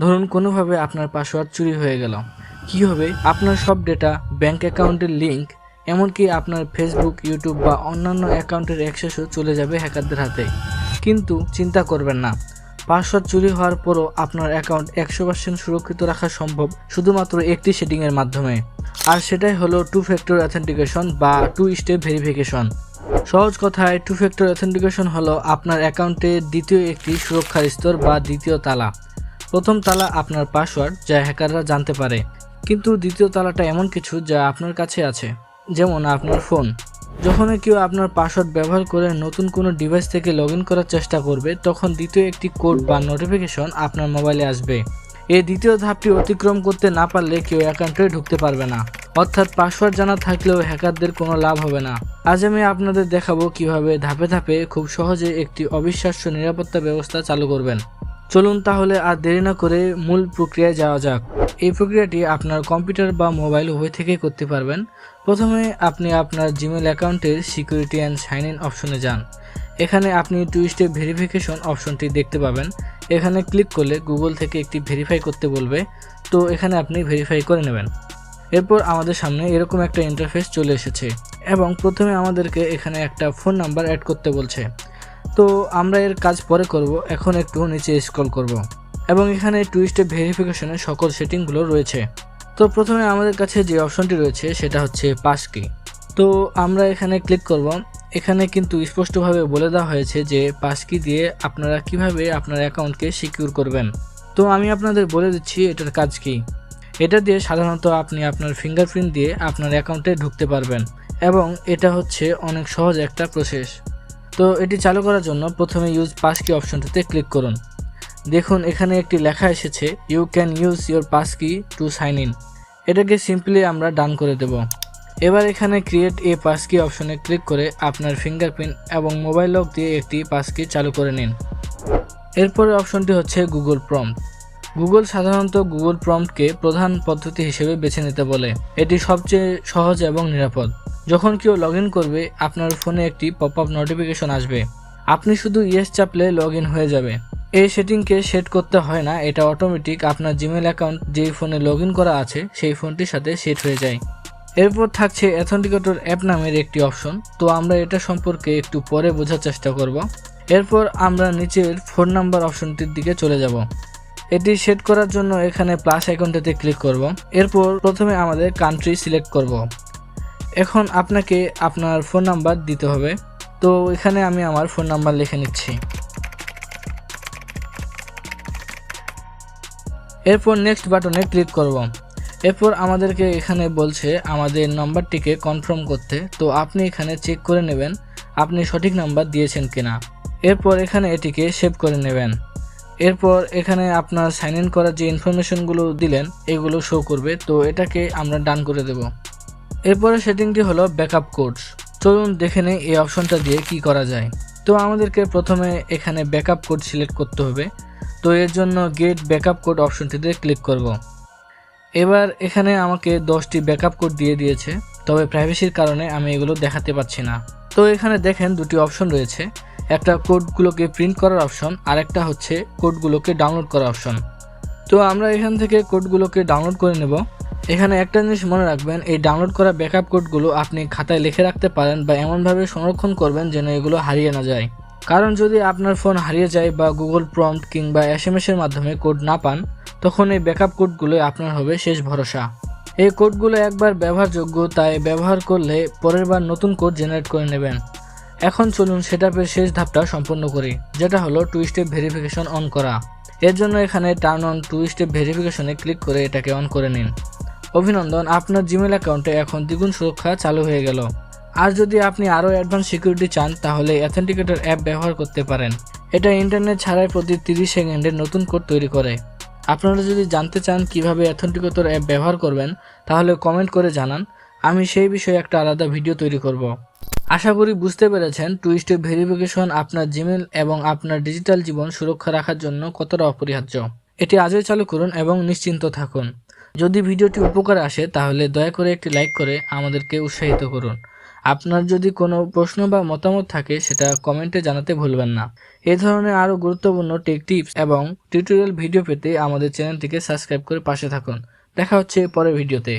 ধরুন কোনোভাবে আপনার পাসওয়ার্ড চুরি হয়ে গেল। কি হবে? আপনার সব ডেটা ব্যাংক অ্যাকাউন্টের লিংক এমনকি আপনার ফেসবুক ইউটিউব বা অন্যান্য অ্যাকাউন্টের অ্যাক্সেসও চলে যাবে হ্যাকারদের হাতে। কিন্তু চিন্তা করবেন না। পাসওয়ার্ড চুরি হওয়ার পরও আপনার অ্যাকাউন্ট একশো পার্সেন্ট সুরক্ষিত রাখা সম্ভব শুধুমাত্র একটি সেটিংয়ের মাধ্যমে। আর সেটাই হলো টু ফ্যাক্টর অথেন্টিকেশন বা টু স্টেপ ভেরিফিকেশন সহজ কথায় টু ফ্যাক্টর অথেন্টিকেশন হলো আপনার অ্যাকাউন্টে দ্বিতীয় একটি সুরক্ষার স্তর বা দ্বিতীয় তালা। প্রথম তালা আপনার পাসওয়ার্ড যা হ্যাকাররা জানতে পারে। কিন্তু দ্বিতীয় তালাটা এমন কিছু যা আপনার কাছে আছে, যেমন আপনার ফোন। যখনই কেউ আপনার পাসওয়ার্ড ব্যবহার করে নতুন কোনো ডিভাইস থেকে লগ করার চেষ্টা করবে, তখন দ্বিতীয় একটি কোড বা নোটিফিকেশন আপনার মোবাইলে আসবে। এই দ্বিতীয় ধাপটি অতিক্রম করতে না পারলে কেউ অ্যাকাউন্টে ঢুকতে পারবে না। অর্থাৎ পাসওয়ার্ড জানা থাকলেও হ্যাকারদের কোনো লাভ হবে না। আজ আমি আপনাদের দেখাবো কীভাবে ধাপে ধাপে খুব সহজে একটি অবিশ্বাস্য নিরাপত্তা ব্যবস্থা চালু করবেন। চলুন তাহলে আর দেরি না করে মূল প্রক্রিয়ায় যাওয়া যাক। এই প্রক্রিয়াটি আপনার কম্পিউটার বা মোবাইল উভয় থেকেই করতে পারবেন। প্রথমে আপনি আপনার জিমেল অ্যাকাউন্টের সিকিউরিটি অ্যান্ড সাইন ইন অপশনে যান। এখানে আপনি টু স্টেপ ভেরিফিকেশন অপশনটি দেখতে পাবেন। এখানে ক্লিক করলে গুগল থেকে একটি ভেরিফাই করতে বলবে। তো এখানে আপনি ভেরিফাই করে নেবেন। এরপর আমাদের সামনে এরকম একটা ইন্টারফেস চলে এসেছে এবং প্রথমে আমাদেরকে এখানে একটা ফোন নাম্বার অ্যাড করতে বলছে। তো আমরা এর কাজ পরে করব। এখন একটু নিচে স্ক্রল করব। এবং এখানে টু স্টেপ ভেরিফিকেশনের সকল সেটিংগুলো রয়েছে। তো প্রথমে আমাদের কাছে যে অপশনটি রয়েছে, সেটা হচ্ছে পাস কি তো আমরা এখানে ক্লিক করব। এখানে কিন্তু স্পষ্টভাবে বলে দেওয়া হয়েছে যে পাস কি দিয়ে আপনারা কীভাবে আপনার অ্যাকাউন্টকে সিকিউর করবেন। তো আমি আপনাদের বলে দিচ্ছি এটার কাজ কি। এটা দিয়ে সাধারণত আপনি আপনার ফিঙ্গারপ্রিন্ট দিয়ে আপনার অ্যাকাউন্টে ঢুকতে পারবেন। এবং এটা হচ্ছে অনেক সহজ একটা প্রসেস তো এটি চালু করার জন্য প্রথমে ইউজ পাস কি অপশনটিতে ক্লিক করুন। দেখুন, এখানে একটি লেখা এসেছে you can use your passkey to sign in এটাকে সিম্পলি আমরা ডান করে দেব। এবার এখানে ক্রিয়েট এ পাস কি অপশনে ক্লিক করে আপনার ফিঙ্গারপ্রিন্ট এবং মোবাইল লক দিয়ে একটি পাস কি চালু করে নিন। এরপরে অপশনটি হচ্ছে গুগল প্রম্পট গুগল সাধারণত গুগল প্রম্পটকে প্রধান পদ্ধতি হিসেবে বেছে নিতে বলে। এটি সবচেয়ে সহজ এবং নিরাপদ। যখন কেউ লগ করবে, আপনার ফোনে একটি পপ আপ নোটিফিকেশন আসবে। আপনি শুধু ইয়েস চাপলে লগ হয়ে যাবে। এই সেটিংকে সেট করতে হয় না, এটা অটোমেটিক আপনার জিমেল অ্যাকাউন্ট যেই ফোনে লগ করা আছে, সেই ফোনটির সাথে সেট হয়ে যায়। এরপর থাকছে অ্যাথেন্টিকেটর অ্যাপ নামের একটি অপশন তো আমরা এটা সম্পর্কে একটু পরে বোঝার চেষ্টা করব। এরপর আমরা নিচের ফোন নাম্বার অপশনটির দিকে চলে যাব। এটি সেট করার জন্য এখানে প্লাস আইকনটাতে ক্লিক করব। এরপর প্রথমে আমাদের কান্ট্রি সিলেক্ট করব। এখন আপনাকে আপনার ফোন নাম্বার দিতে হবে। তো এখানে আমি আমার ফোন নাম্বার লিখে নিচ্ছি। এরপর নেক্সট বাটনে ক্লিক করব। এরপর আমাদেরকে এখানে বলছে আমাদের নাম্বারটিকে কনফার্ম করতে। তো আপনি এখানে চেক করে নেবেন, আপনি সঠিক নাম্বার দিয়েছেন কিনা। এরপর এখানে এটিকে সেভ করে নেবেন। এরপর এখানে আপনার সাইন ইন করার যে ইনফরমেশনগুলো দিলেন, এগুলো শো করবে। তো এটাকে আমরা ডান করে দেব। এরপরে সেটিংটি হলো ব্যাকআপ কোডস চলুন দেখে নেই এই অপশনটা দিয়ে কি করা যায়। তো আমাদেরকে প্রথমে এখানে ব্যাকআপ কোড সিলেক্ট করতে হবে। তো এর জন্য গেট ব্যাকআপ কোড অপশনটিতে ক্লিক করব। এবার এখানে আমাকে দশটি ব্যাকআপ কোড দিয়ে দিয়েছে, তবে প্রাইভেসির কারণে আমি এগুলো দেখাতে পাচ্ছি না। তো এখানে দেখেন দুটি অপশন রয়েছে, একটা কোডগুলোকে প্রিন্ট করার অপশন আর একটা হচ্ছে কোডগুলোকে ডাউনলোড করার অপশন। তো আমরা এখান থেকে কোডগুলোকে ডাউনলোড করে নেব। এখানে একটা জিনিস মনে রাখবেন, এই ডাউনলোড করা ব্যাকআপ কোডগুলো আপনি খাতায় লিখে রাখতে পারেন বা এমনভাবে সংরক্ষণ করবেন যেন এগুলো হারিয়ে না যায়। কারণ যদি আপনার ফোন হারিয়ে যায় বা গুগল প্রম্পট কিংবা এস এম এর মাধ্যমে কোড না পান, তখন এই ব্যাকআপ কোডগুলো আপনার হবে শেষ ভরসা। এই কোডগুলো একবার ব্যবহারযোগ্য, তাই ব্যবহার করলে পরের বার নতুন কোড জেনারেট করে নেবেন। এখন চলুন সেটআপের শেষ ধাপটা সম্পন্ন করি, যেটা হলো টু স্টেপ ভেরিফিকেশন অন করা। এর জন্য এখানে টার্ন অন টু স্টেপ ভেরিফিকেশনে ক্লিক করে এটাকে অন করে নিন। অভিনন্দন, আপনার জিমেল অ্যাকাউন্টে এখন দ্বিগুণ সুরক্ষা চালু হয়ে গেল। আর যদি আপনি আরও অ্যাডভান্স সিকিউরিটি চান, তাহলে অ্যাথেন্টিকেটর অ্যাপ ব্যবহার করতে পারেন। এটা ইন্টারনেট ছাড়াই প্রতি তিরিশ সেকেন্ডে নতুন কোড তৈরি করে। আপনারা যদি জানতে চান কীভাবে অ্যাথেন্টিকেটর অ্যাপ ব্যবহার করবেন, তাহলে কমেন্ট করে জানান। আমি সেই বিষয়ে একটা আলাদা ভিডিও তৈরি করব। আশা করি বুঝতে পেরেছেন টু স্টেপ ভেরিফিকেশন আপনার জিমেল এবং আপনার ডিজিটাল জীবন সুরক্ষা রাখার জন্য কতটা অপরিহার্য। এটি আজই চালু করুন এবং নিশ্চিন্ত থাকুন। যদি ভিডিওটি উপকারে আসে, তাহলে দয়া করে একটি লাইক করে আমাদেরকে উৎসাহিত করুন। আপনার যদি কোনো প্রশ্ন বা মতামত থাকে, সেটা কমেন্টে জানাতে ভুলবেন না। এ ধরনের আরও গুরুত্বপূর্ণ টেক টিপস এবং টিউটোরিয়াল ভিডিও পেতে আমাদের চ্যানেলটিকে সাবস্ক্রাইব করে পাশে থাকুন। দেখা হচ্ছে পরের ভিডিওতে